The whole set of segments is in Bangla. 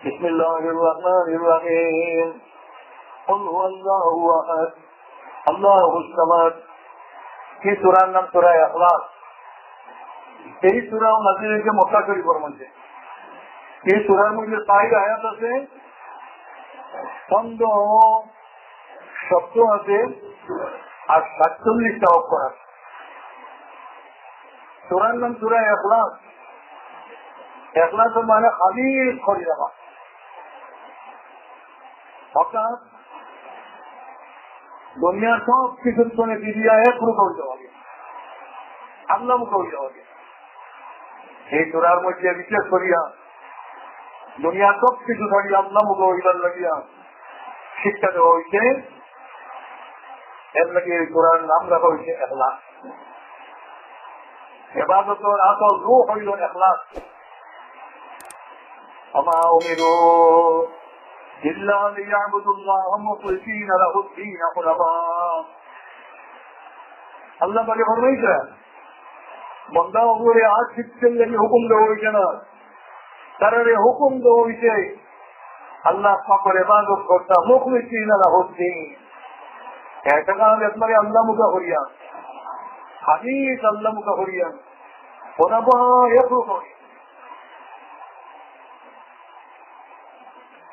بسم الله الرحمن الرحيم قل هو الله احد الله الصمد কি সুরার নাম সুরা এখলাস এই সুরা মাঝে মক্কা শরীফের মধ্যে এই সুরার মধ্যে তাই আয়াত আছে ছন্দ শব্দ আছে আর সাতচল্লিশটা অক্ষর আছে সুরার নাম সুরা এখলাস এখলাস মানে খালি খরি রাখা অর্থাৎ দুনিয়ার সব কিছুর সঙ্গে দিদিয়া এক রূপ হইতে হবে আল্লাহ মুখ হইতে হবে এই চোরার মধ্যে বিশেষ করিয়া দুনিয়ার সব কিছু ধরি আল্লাহ হইবার লাগিয়া শিক্ষা দেওয়া হয়েছে। এর লাগে এই চোরার নাম রাখা হয়েছে এখলাস। এবাদতর আসল রূপ হইল এখলাস। আমা উমিরু إلا ليعبدوا الله مخلصين له الدين حنفاء আল্লাহ পাকে ফরমাইছে বন্দা উপরে আজ শিখছেন লাগি হুকুম দেওয়া হয়েছে না তার হুকুম দেওয়া হয়েছে আল্লাহ পাকের ইবাদত করতা মুখলিসিন লাহু দ্দীন এটা কারণে আপনারে আল্লাহ মুখা করিয়া হাদিস আল্লাহ মুখা করিয়া ওনাবা একরু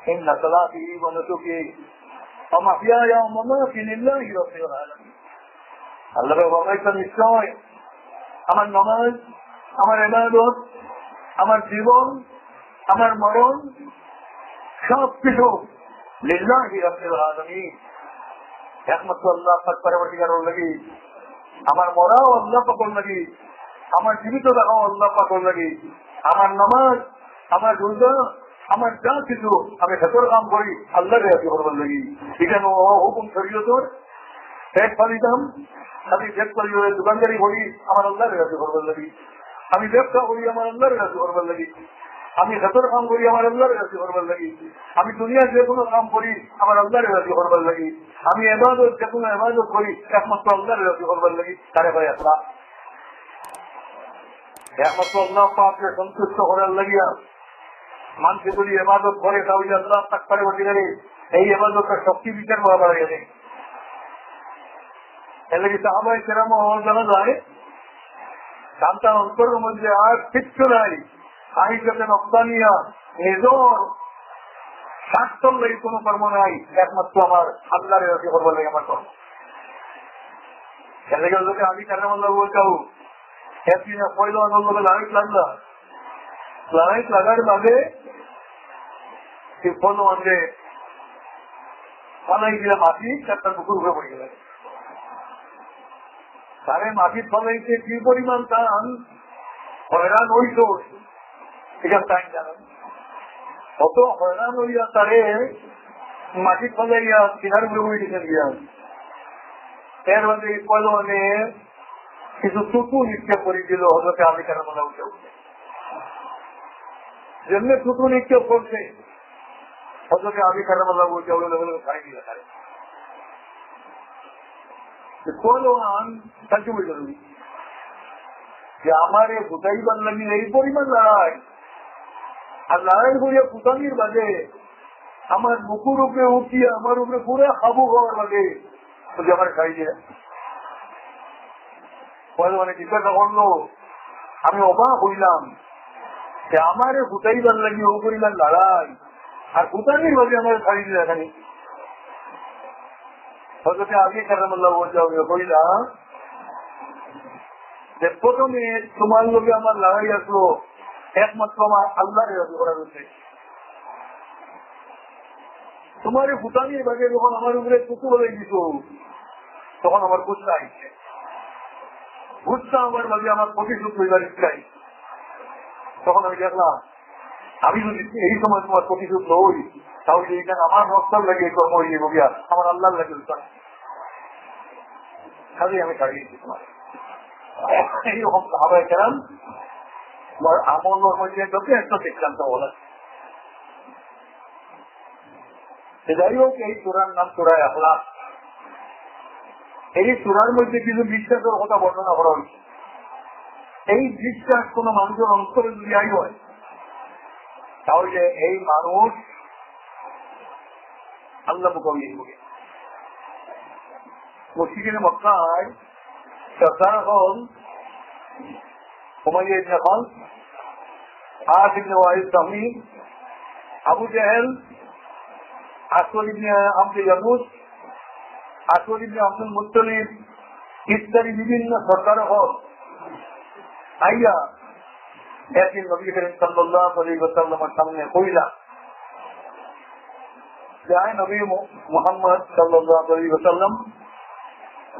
إن صلاتي ونسكي ومحياي ومماتي لله رب العالمين আল্লাহ বাবাইটা নিশ্চয় আমার নামাজ আমার এবাদত আমার জীবন আমার মরণ সব কিছু লিল্লাহি রাব্বিল আলামিন একমাত্র আল্লাহ পাক পরবর্তীকার লাগি আমার মরাও আল্লাহ পাকর লাগি আমার জীবিত দেখাও আল্লাহ পাকর লাগি আমার নামাজ আমার রোজা আমার যা কিছু আমি ভেতর কাম করি আল্লাহ রেহাতি করবার লাগি এখানে হুকুম শরীয়তর পেট ফালিতাম, আমি পেট করি দোকানদারি করি, আমার আল্লাহ রেহাতি করবার লাগি, আমি ব্যবসা করি, আমার আল্লাহ রেহাতি করবার লাগি, আমি ভেতর কাম করি, আমার আল্লাহ রেহাতি করবার লাগি, আমি দুনিয়ার যে কোনো কাম করি, আমার আল্লাহ রেহাতি করবার লাগি, আমি এবাদত যে কোনো এবাদত করি, একমাত্র আল্লাহ রেহাতি করবার লাগি, তারে ভাই একমাত্র আল্লাহ পাকে সন্তুষ্ট করার লাগিয়া মানুষগুলি এবাদত করে তাহলে আল্লাহ তাক করে বসে এই এবাদতের শক্তি বিচার করা পারা গেছে এর লাগে সাহাবাই সেরাম জানা যায়? সন্তান অন্তরের মধ্যে আর কিচ্ছু নাই। সাহিত্যতে রপ্তানিয়া নিজর স্বার্থর লাগে কোনো কর্ম নাই। একমাত্র আমার আল্লাহরে রাজি করবার লাগে আমার কর্ম। এর লাগে লোকে আমি কেন আল্লাহ বলছাও একদিন পয়লো আনন্দ লাগাইট লাগার বাদে ফলো আনলে ফলাই দিলে মাটি পড়ে তারে ফলাইতে কি পরিমাণ টান হয়রান হইত এটা টাইম হয়রান হইয়া তারে মাটির ফলাইয়া কিনার উপরে বই দিতে গিয়া। এর মধ্যে কিছু টুকু নিক্ষেপ করে দিল হজরতে আমি কেন মনে উঠে উঠে যেমনি টুকু নিক্ষেপ করছে হজরতে আমি কেন মনে উঠে উঠে খাই দিয়ে জরুরি যে আমার এই ভুটাইবার লাগি এই পরিমাণ লড়াই আর লড়াই করিয়া ফুটানির বাজে আমার মুকুর উপরে উঠিয়ে আমার উপরে পুরো খাবু হওয়ার বাদে যদি আমার খাই দিয়ে মানে জিজ্ঞাসা করল আমি অবাক হইলাম যে আমার ফুটাইবার লাগি, ও পরিমাণ লড়াই আর ফুটানির বাদে আমার খাই দিয়ে এখানে হজরতে আগে কারামাল্লাহ কইলাম, যে প্রথমে তোমার লোকে আমার লড়াই আসলো, একমাত্র আমার আল্লাহরে রাজি করা রয়েছে তোমার ভুটানির বাগে যখন আমার উপরে কুকু বলে দিত তখন আমার গুচ্ছা আইছে। গুচ্ছা আমার বাগে আমার প্রতিশোধ হইবার ইচ্ছাই তখন আমি দেখলাম, আমি যদি এই সময় তোমার প্রতিশোধ নই তাহলে এইখানে আমার রক্তার লাগে কর্ম হয়ে গিয়া আমার আল্লাহ লাগে আমি ছাড়িয়েছি তোমার। বলা। যাই হোক, এই চূড়ার নাম চূড়ায় আখলাস এই চূড়ার মধ্যে কিছু বিশ্বাসের কথা বর্ণনা করা হয়েছে। এই বিশ্বাস কোন মানুষের অন্তরে যদি আই হয়, তাহলে এই মানুষ আল্লাহ করে মসজিদের মক্কায় সর্দার হল তামি আবু ইত্যাদি বিভিন্ন সরকার হল আইয়া একদিন নবী করিম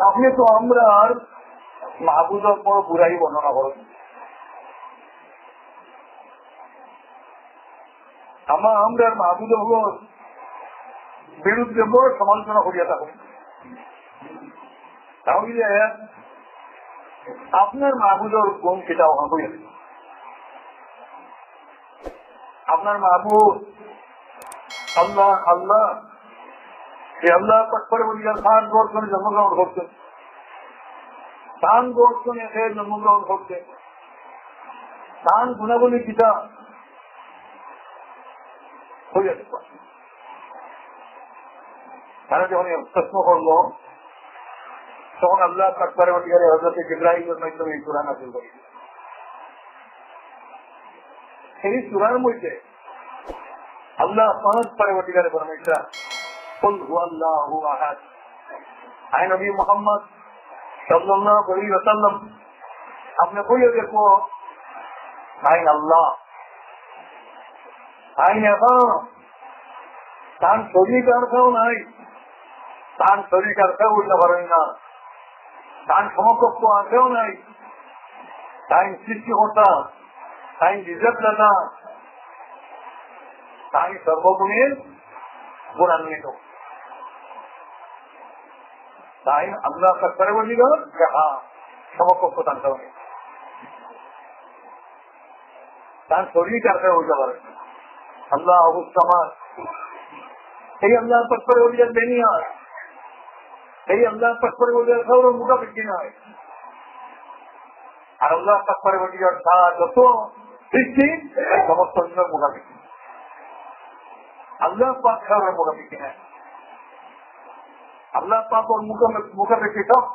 আপনি তো আমরা আর মাহবুদের বড় বুড়াই বর্ণনা করেন আমার আমরা মাহবুদ বিরুদ্ধে বড় সমালোচনা করিয়া থাকুন তাহলে আপনার মাহবুদের গুণ সেটা হইয়া আপনার মাহবুদ আল্লাহ আল্লাহ আল্লাহ পরে জন্মগ্রহণ করছেন তান গর্ষণে সে জন্মগ্রহণ করছে। গুণাবলী পিতা হইয়া তারা যখন প্রশ্ন করল তখন আল্লাহ আকবরের অধিকারী হজরত ইব্রাহিমের মাধ্যমে এই কোরআন আসল করি এই সুরার মধ্যে আল্লাহ পাঁচ পরবর্তীকালে ফরমাইছা قل هو الله احد আই নবী মোহাম্মদ সাল্লাল্লাহু আলাইহি ওয়াসাল্লাম আপনি কইয়ে দেখো আইন আল্লাহ আইন এখন তার শরীর আর কেউ নাই তার শরীর আর কেউ উঠতে পারেন না তার সমকক্ষ কেউ নাই। তাই সৃষ্টিকর্তা তাই রিজার্ভদাতা তাই সর্বগুণের গুণান্বিত তাই আল্লাহ করে বলিল যে হ্যাঁ সমকক্ষ তার কারণে তার শরীর কার কাছে উঠতে পারে আল্লাহ অবস্থামার এই আল্লাহ করে বলিয়ার বেনিয়ার এই আল্লাহ করে বলিয়ার সৌর মুখাপিক্ষি নয় আর আল্লাহ বলিয়ার তার যত সৃষ্টি, সমস্ত মুখাপিক্ষি আল্লাহ পাক আল্লাহ পাক সব।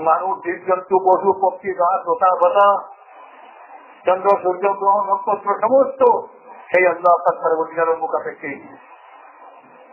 মানুষ জীব জন্তু পশু, পক্ষী, গাছ, লতা, পাতা, চন্দ্র, সূর্য, গ্রহ, নক্ষত্র, সমস্ত সেই আল্লাহ পাক পরবর্তীকারের মুখাপেক্ষী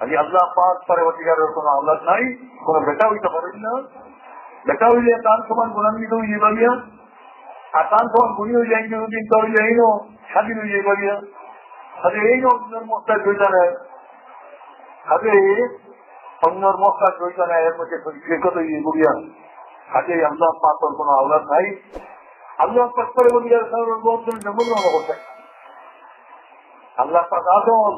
আজ আল্লাহ পাক পরবর্তীকারের কোন আল্লাহ নাই, কোন বেটা হইতে পারেন না। বেটা হইলে তার সমান গুণান্বিত হইয়ে পারিয়া আর তার সমান গুণী হয়ে যাই দিন তো হইলে এই স্বাধীন হয়ে পারিয়া আরে এই অন্যের মস্তার জয়িতা আরে অন্যর মস্তার জয়িতা নেয় এর মধ্যে বিগত ইয়ে করিয়া আজকে আল্লাহ পাকর কোন আল্লাহ নাই। আল্লাহ পাক করে বলিয়া সর্বজন জন্মগ্রহণ করতে আল্লাহ পাক আসন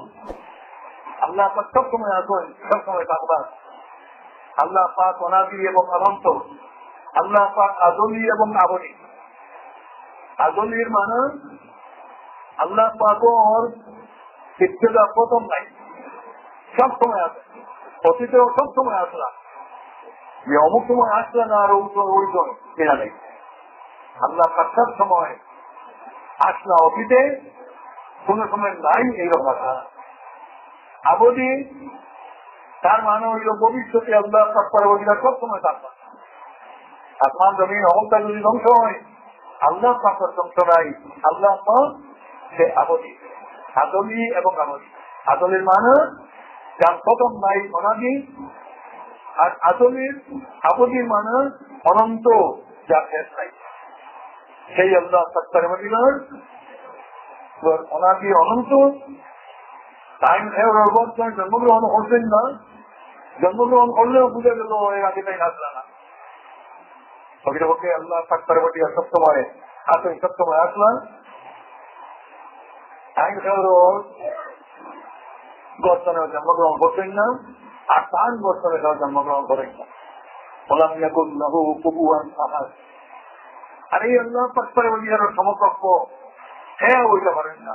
আল্লাহ সব সময় আসন সব সময় থাকবার আল্লাহ পাক অনাদি এবং অনন্ত। আল্লাহ পাক আদলি এবং আবনি। আদলির মানে আল্লাহ পাকর ইচ্ছেটা প্রথম নাই। সব সময় আছে। অতীতেও সব সময় আসলাম যে অমুক সময় আসলে না আর ওই কেনা নেই। আল্লাহ সাক্ষাৎ সময় আসলা অতীতে, কোন সময় নাই এইরকম কথা আবদি, তার মানে হইল ভবিষ্যতে আল্লাহ পরবর্তীরা সব সময় থাকবে আসমান জমিন অবস্থা যদি ধ্বংস হয়, আল্লাহ পাকের ধ্বংস নাই, আল্লাহ সে আবদি। আদলি এবং আবদি আদলের মানে যার প্রথম নাই অনাদি, আর আদলের, আবদির মানে অনন্ত যার শেষ নাই। সেই আল্লাহ সত্তর মদিনার অনাদি অনন্ত টাইম বর্তমানে জন্মগ্রহণ করছেন না জন্মগ্রহণ করলেও বুঝে গেল এর আগে তাই আসলে না আর এই সমকক্ষ হ্যাঁ ওইটা পারেন না